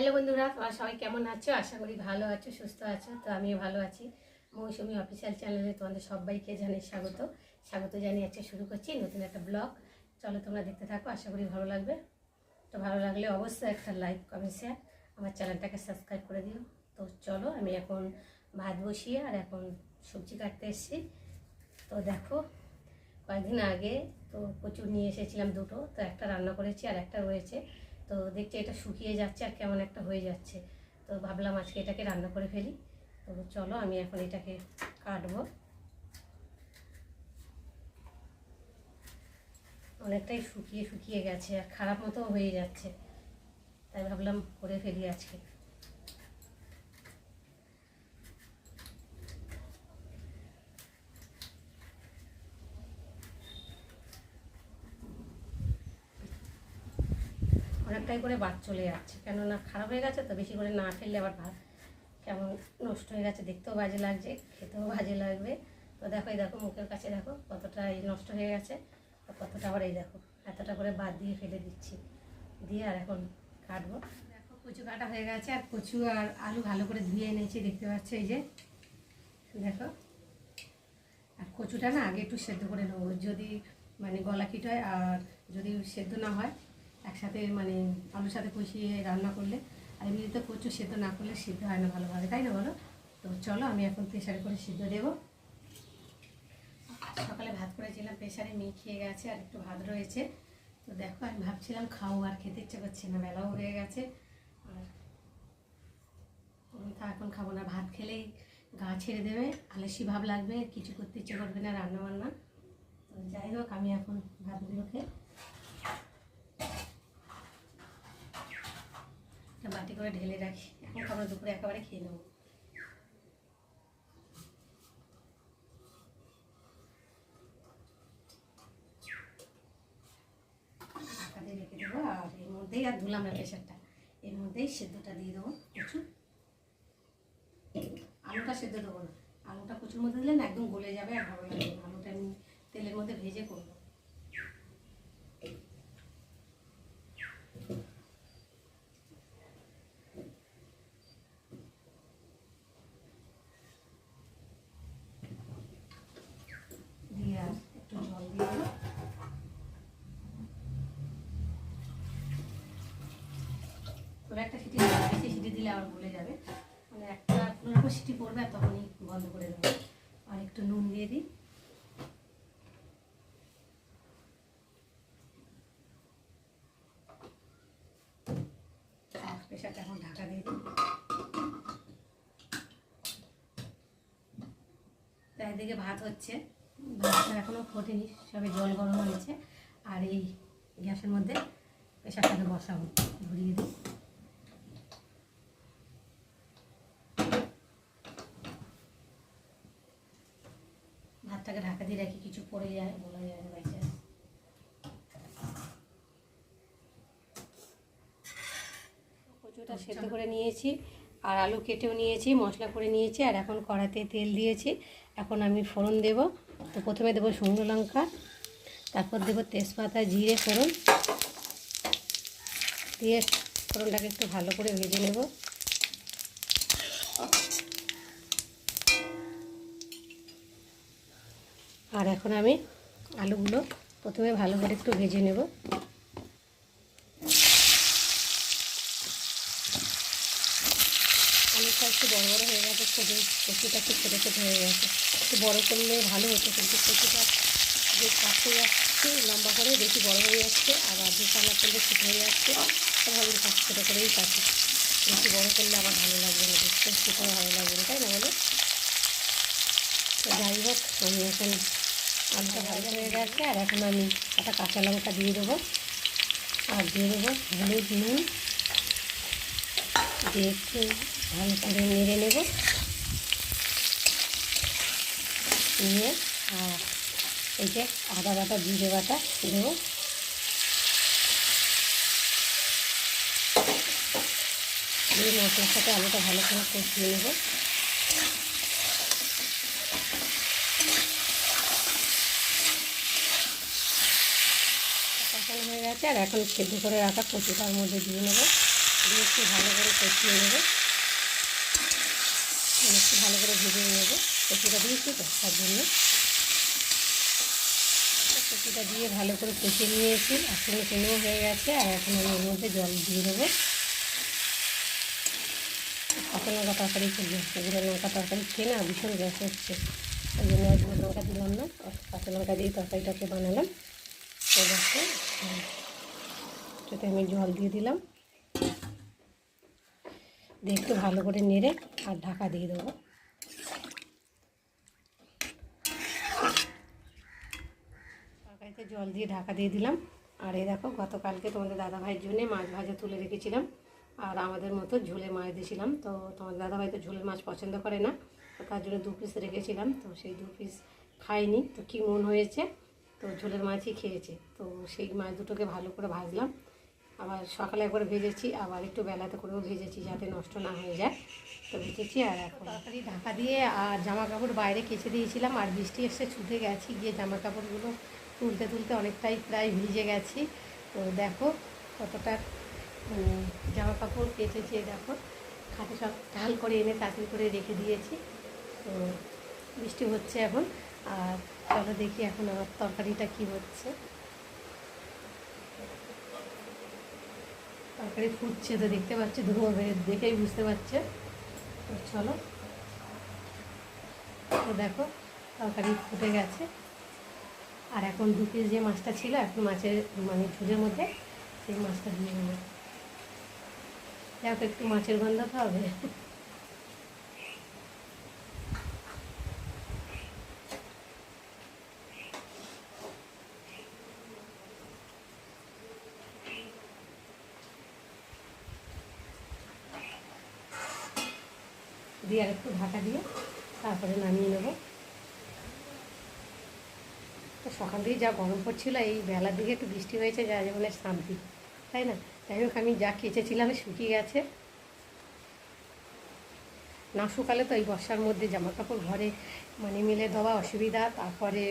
Hello বন্ধুরা সবাই কেমন আছো? আশা করি ভালো আছো, সুস্থ আছো। তো আমিও ভালো আছি। মৌসুমি অফিসিয়াল চ্যানেলে তোমাদের সবাইকে জানাই স্বাগত। স্বাগত জানিয়ে আজকে শুরু করছি নতুন একটা ব্লগ চলো তোমরা দেখতে থাকো, আশা করি ভালো লাগবে। তো ভালো লাগলে অবশ্যই একটা লাইক কমেন্ট শেয়ার আমার চ্যানেলটাকে সাবস্ক্রাইব করে দিও। তো চলো আমি এখন ভাত বসিয়ে আর এখন সবজি কাটতে এসেছি। তো দেখো, কয়েকদিন আগে তো প্রচুর নিয়ে এসেছিলাম দুটো। তো একটা রান্না করেছি আর একটা রয়েছে। তো দেখছি এটা শুকিয়ে যাচ্ছে আর কেমন একটা হয়ে যাচ্ছে। তো ভাবলাম আজকে এটাকে রান্না করে ফেলি। তো চলো আমি এখন এটাকে কাটবো। অনেকটাই শুকিয়ে শুকিয়ে গেছে আর খারাপ মতো হয়ে যাচ্ছে। তাই ভাবলাম করে ফেলি আজকে অনেকটাই করে বাদ চলে যাচ্ছে। কেননা খারাপ হয়ে গেছে তো বেশি করে না ফেললে আবার ভাত কেমন নষ্ট হয়ে গেছে, দেখতেও বাজে লাগছে, খেতেও বাজে লাগবে। তো দেখো, এই দেখো মুখের কাছে দেখো কতটা এই নষ্ট হয়ে গেছে কতটা আবার এই দেখো এতটা করে বাদ দিয়ে ফেলে দিচ্ছি। দিয়ে আর এখন কাটবো। দেখো কচু কাটা হয়ে গেছে, আর কচু আর আলু ভালো করে ধুয়ে এনেছি, দেখতে পাচ্ছ এই যে। দেখো, আর কচুটা না আগে একটু সেদ্ধ করে নেব, যদি মানে গলা কিট হয় আর যদি সেদ্ধ না হয় একসাথে মানে আলুর সাথে কষিয়ে রান্না করলে, আর এমনিতে কচু সেদ্ধ না করলে সিদ্ধ হয় না ভালোভাবে, তাই না বলো? তো চলো, আমি এখন প্রেশারে করে সিদ্ধ দেবো। সকালে ভাত করেছিলাম প্রেশারে মেয়ে খেয়ে গেছে আর একটু ভাত রয়েছে। তো দেখো, আমি ভাবছিলাম খাও আর খেতে ইচ্ছে করছে না বেলাও হয়ে গেছে। আর তা এখন খাব না, ভাত খেলেই গা ছেড়ে দেবে, আলসি ভাব লাগবে, কিছু করতে ইচ্ছে করবে না রান্না বান্না তো যাই হোক, আমি এখন ভাতগুলোকে বাটি করে ঢেলে রাখি। এখন খাবার দুপুরে একেবারে খেয়ে নেব। ঢাকাতে রেখে দেবো, আর এর মধ্যেই আর ধুলাম না প্রেশারটা। এর মধ্যেই সেদ্ধটা দিয়ে দেবো প্রচুর আলুটা সেদ্ধ দেবো না। আলুটা প্রচুর মধ্যে দিলে না একদম গলে যাবে আর ভালো লাগবে আলুটা আমি তেলের মধ্যে ভেজে করব দিয়ে আর একটু জল দিয়ে দেবো খুব একটা সিটি বেশি সিটি দিলে আবার গলে যাবে। মানে একটা কোনো সিটি পড়বে, আর তখনই বন্ধ করে দেবো। আর একটু নুন দিয়ে দিই। প্রেশারটা এখন ঢাকা দিয়ে দিই। তা এদিকে ভাত হচ্ছে। ভাতটা এখনও ফোটেনি, সবে জল গরম হয়েছে। আর এই গ্যাসের মধ্যে প্রেশারটাকে বসাবো, ধরিয়ে দিই। ভাতটাকে ঢাকা দিয়ে রাখি কিছু পড়ে যায়, বলা যায় না কচুটা সেদ্ধ করে নিয়েছি, আর আলু কেটেও নিয়েছি, মশলা করে নিয়েছি, আর এখন কড়াতে তেল দিয়েছি। এখন আমি ফোড়ন দেব। তো প্রথমে দেবো শুকনো লঙ্কা, তারপর দেবো তেজপাতা, জিরে, ফোড়ন। দিয়ে ফোড়নটাকে একটু ভালো করে ভেজে নেব। আর এখন আমি আলুগুলো প্রথমে ভালো করে একটু ভেজে নেব। আলুটা একটু বড় বড় হয়ে গেছে ছোটো কচুটা একটু ছোটো ছোটো হয়ে গেছে। একটু বড় করলে ভালো হতো কিন্তু কচুটা যে কাটতে যাচ্ছে, লম্বা করে বেশি বড় হয়ে যাচ্ছে আবার দু কালার করলে ছোটো হয়ে যাচ্ছে তো ভালো কাজ ছোটো করেই কাটি। বেশি বড় করলে আবার ভালো লাগবে না দেখতে ভালো লাগবে না, তাই না বলো? যাই হোক, আমি এখন আলুটা ভালো হয়ে গেছে, আর এখন আমি একটা কাঁচা লঙ্কা দিয়ে দেবো। আর দিয়ে দেবো হলুদ নুন। দিয়ে একটু ভালো করে নেড়ে নেব। নিয়ে, আর এই যে আদা বাটা, জিরে বাটা দেবো। দিয়ে মশলার সাথে আলুটা ভালো করে কষিয়ে নেব। গেছে আর এখন সেদ্ধ করে রাখা কচুটার মধ্যে দিয়ে নেব। দিয়ে একটু ভালো করে কষিয়ে নেব। একটু ভালো করে ভেজে নেব কচুটা দিয়েছি তো তার জন্য। কচুটা দিয়ে ভালো করে কষিয়ে নিয়েছি, এখন কিনেও হয়ে গেছে, আর এখন আমি এর মধ্যে জল দিয়ে দেবো। কাঁচা লঙ্কা তরকারি করব সেগুলো লঙ্কা তরকারি খেয়ে না ভীষণ গ্যাস হচ্ছে। ওই জন্য গুঁড়ো লঙ্কা দিলাম না কাঁচা লঙ্কা দিয়ে তরকারিটাকে বানালাম। এটাতে আমি জল দিয়ে দিলাম। একটু ভালো করে নেড়ে আর ঢাকা দিয়ে দেবো। তরকারিতে জল দিয়ে ঢাকা দিয়ে দিলাম। আর এই দেখো, গতকালকে তোমাদের দাদাভাইয়ের জন্যে মাছ ভাজা তুলে রেখেছিলাম। আর আমাদের মতো ঝোলে মাছ দিয়েছিলাম। তো তোমাদের দাদাভাই তো ঝোলের মাছ পছন্দ করে না, তো তার জন্য দু পিস রেখেছিলাম। তো সেই দু পিস খাইনি। তো কী মন হয়েছে, তো ঝোলের মাছই খেয়েছে। তো সেই মাছ দুটোকে ভালো করে ভাজলাম। আবার সকালে একবার ভেজেছি, আবার একটু বেলাতে করেও ভেজেছি যাতে নষ্ট না হয়ে যায়। তো ভেজেছি আর এখন তাড়াতাড়ি ঢাকা দিয়ে আর জামা কাপড় বাইরে কেচে দিয়েছিলাম আর বৃষ্টি এসে ছুটে গেছি, গিয়ে জামা কাপড়গুলো তুলতে তুলতে অনেকটাই প্রায় ভিজে গেছি। তো দেখো কতটা জামা কাপড় কেচেছি দেখো। খাটে সব ঢাল করে এনে তাড়াতাড়ি করে রেখে দিয়েছি। তো বৃষ্টি হচ্ছে এখন, আর চলো দেখি এখন আমার তরকারিটা কি হচ্ছে। তরকারি ফুটছে তো দেখতে পাচ্ছি, ধোয়া বের দেখেই বুঝতে পারছে। তো চলো। তো দেখো, তরকারি ফুটে গেছে। আর এখন দু পিস যে মাছটা ছিল, এখন মাছের মানে ঝুলের মধ্যে সেই মাছটা দিয়ে দেবো। যাক একটু মাছের গন্ধ তো হবে দিয়ে আর একটু ঢাকা দিয়ে তারপরে নামিয়ে নেব। তো সকাল দিয়ে যা গরম পড়ছিল, এই বেলার দিকে একটু বৃষ্টি হয়েছে যা জীবনের শান্তি, তাই না? যাই হোক, আমি যা কেচেছিলাম শুকিয়ে গেছে। না শুকালে তো এই বর্ষার মধ্যে জামা কাপড় ঘরে মানে মিলে দেওয়া অসুবিধা, তারপরে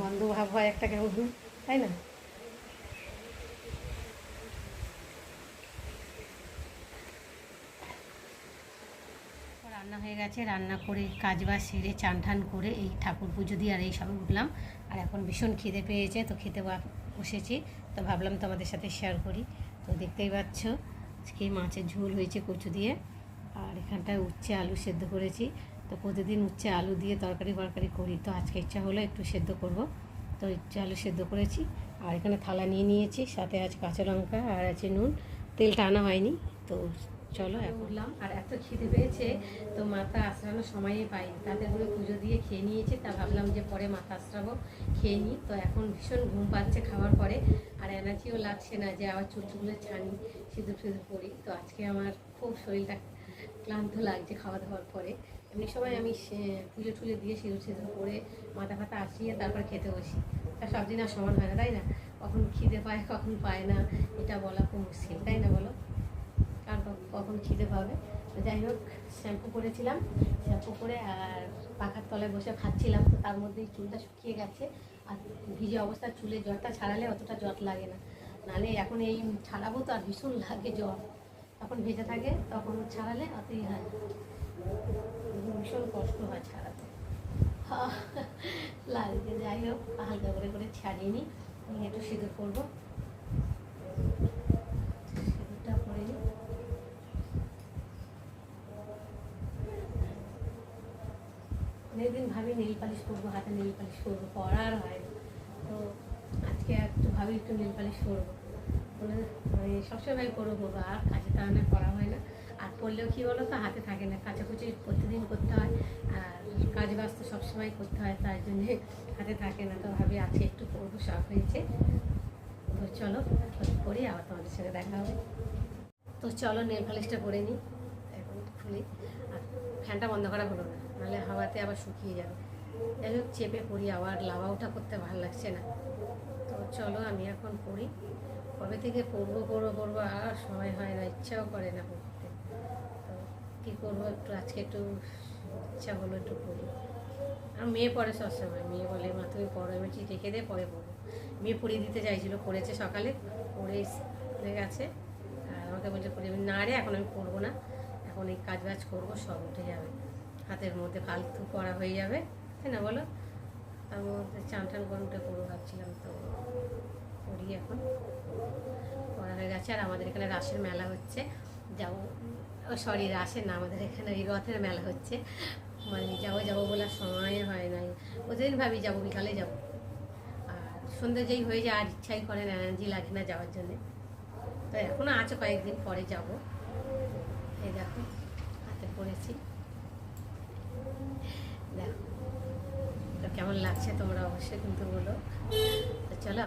গন্ধ ভাব হয় একটা কেমন, তাই না রান্না হয়ে গেছে, রান্না করে কাজ বাজ সেরে চান টান করে এই ঠাকুর পুজো দিয়ে আর এই সবে উঠলাম। আর এখন ভীষণ খিদে পেয়েছে, তো খেতে বসেছি। তো ভাবলাম তোমাদের সাথে শেয়ার করি। তো দেখতেই পাচ্ছ, আজকে মাছের ঝোল হয়েছে কচু দিয়ে। আর এখানটায় উচ্ছে আলু সেদ্ধ করেছি। তো প্রতিদিন উচ্ছে আলু দিয়ে তরকারি ফরকারি করি। তো আজকে ইচ্ছা হলো একটু সেদ্ধ করব। তো উচ্ছে আলু সেদ্ধ করেছি। আর এখানে থালা নিয়ে নিয়েছি, সাথে আজ কাঁচা লঙ্কা আর আছে নুন। তেলটা আনা হয়নি, তো চলো উঠলাম, আর এত খিদে পেয়েছে, তো মাথা আশ্রানোর সময়ই পাইনি। তাদের করে পুজো দিয়ে খেয়ে নিয়েছি, তা ভাবলাম যে পরে মাথা আশ্রাবো, খেয়ে নিই। তো এখন ভীষণ ঘুম পাচ্ছে খাওয়ার পরে, আর এনার্জিও লাগছে না যে আবার চুল চুলে ছানি, সিঁদুর সিঁদুর করি তো আজকে আমার খুব শরীরটা ক্লান্ত লাগছে খাওয়া দাওয়ার পরে। এমনি সময় আমি পুজো টুজো দিয়ে সিঁদুর সিঁদুর করে মাথা ফাতা আসিয়ে তারপর খেতে বসি। তা সব দিন আর সমান হয় না, তাই না? কখন খিদে পায়, কখন পায় না, এটা বলা খুব মুশকিল, তাই না বলো? কখন খিদে পাবে। তো যাই হোক, শ্যাম্পু করেছিলাম। শ্যাম্পু করে আর পাখার তলায় বসে খাচ্ছিলাম। তো তার মধ্যেই চুলটা শুকিয়ে গেছে। আর ভিজে অবস্থা, চুলে জ্বরটা ছাড়ালে অতটা জ্বর লাগে না। নাহলে এখন এই ছাড়াবো তো আর ভীষণ লাগে জ্বর। তখন ভেজে থাকে, তখন ছাড়ালে অতই হয় ভীষণ কষ্ট হয় ছাড়াতে। লাগছে। যাই হোক, হালকা করে করে ছাড়িয়ে নিই। একটু সিঁদুর করব সিঁদুরটা করে নিই অনেকদিন ভাবি নীল পালিশ করব, হাতে নীল পালিশ করব করা আর হয় না তো আজকে একটু ভাবি একটু নীল পালিশ করব। মানে সবসময় করব করব আর কাজে তাড়ানো করা হয় না। আর করলেও কী বলো তো হাতে থাকে না, কাচাকুচি প্রতিদিন করতে হয়, আর কাজ বাজ তো সবসময় করতে হয় তার জন্যে হাতে থাকে না। তো ভাবি, আজকে একটু করব, শখ হয়েছে। তো চলো করি আবার তোমাদের সঙ্গে দেখা হবে। তো চলো, নেল পালিশটা করে নিই, এখন খুলি। আর ফ্যানটা বন্ধ করা হলো নাহলে হাওয়াতে আবার শুকিয়ে যাবে। যাই হোক, চেপে পড়ি, আবার লাভা ওঠা করতে ভালো লাগছে না। তো চলো, আমি এখন পড়ি। কবে থেকে পড়ব পড়ব পড়ব, আর সময় হয় না, ইচ্ছাও করে না পড়তে। তো কী করব, একটু আজকে একটু ইচ্ছা হলো একটু পড়ি। আর মেয়ে পড়ে সবসময়, মেয়ে বলে, মা, তুমি পড়ো, আমি ঠিক রেখে দে, পরে পড়ো মেয়ে পড়িয়ে দিতে চাইছিল, পড়েছে সকালে, পড়ে গেছে। আর আমাকে বলছে আমি না রে, এখন আমি পড়ব না। এখন এই কাজ বাজ করব, সব উঠে যাবে। হাতের মধ্যে ফালতু করা হয়ে যাবে, তাই না বলো? তার মধ্যে চান টান উঠে করব ভাবছিলাম তো, করি এখন। করা হয়ে গেছে, আর আমাদের এখানে রাসের মেলা হচ্ছে। যাব, ও সরি, রাসের না, আমাদের এখানে এই রথের মেলা হচ্ছে। মানে যাব যাব বলার সময় হয় নাই। প্রতিদিন ভাবি যাব, বিকালে যাব। আর সন্ধ্যে যেই হয়ে যায়, আর ইচ্ছাই করে না এনার্জি লাগে না যাওয়ার জন্যে। তো এখনও আছে কয়েকদিন, পরে যাব। এই দেখো, হাতে পড়েছি। দেখো কেমন লাগছে তোমরা অবশ্যই কিন্তু বলো। তো চলো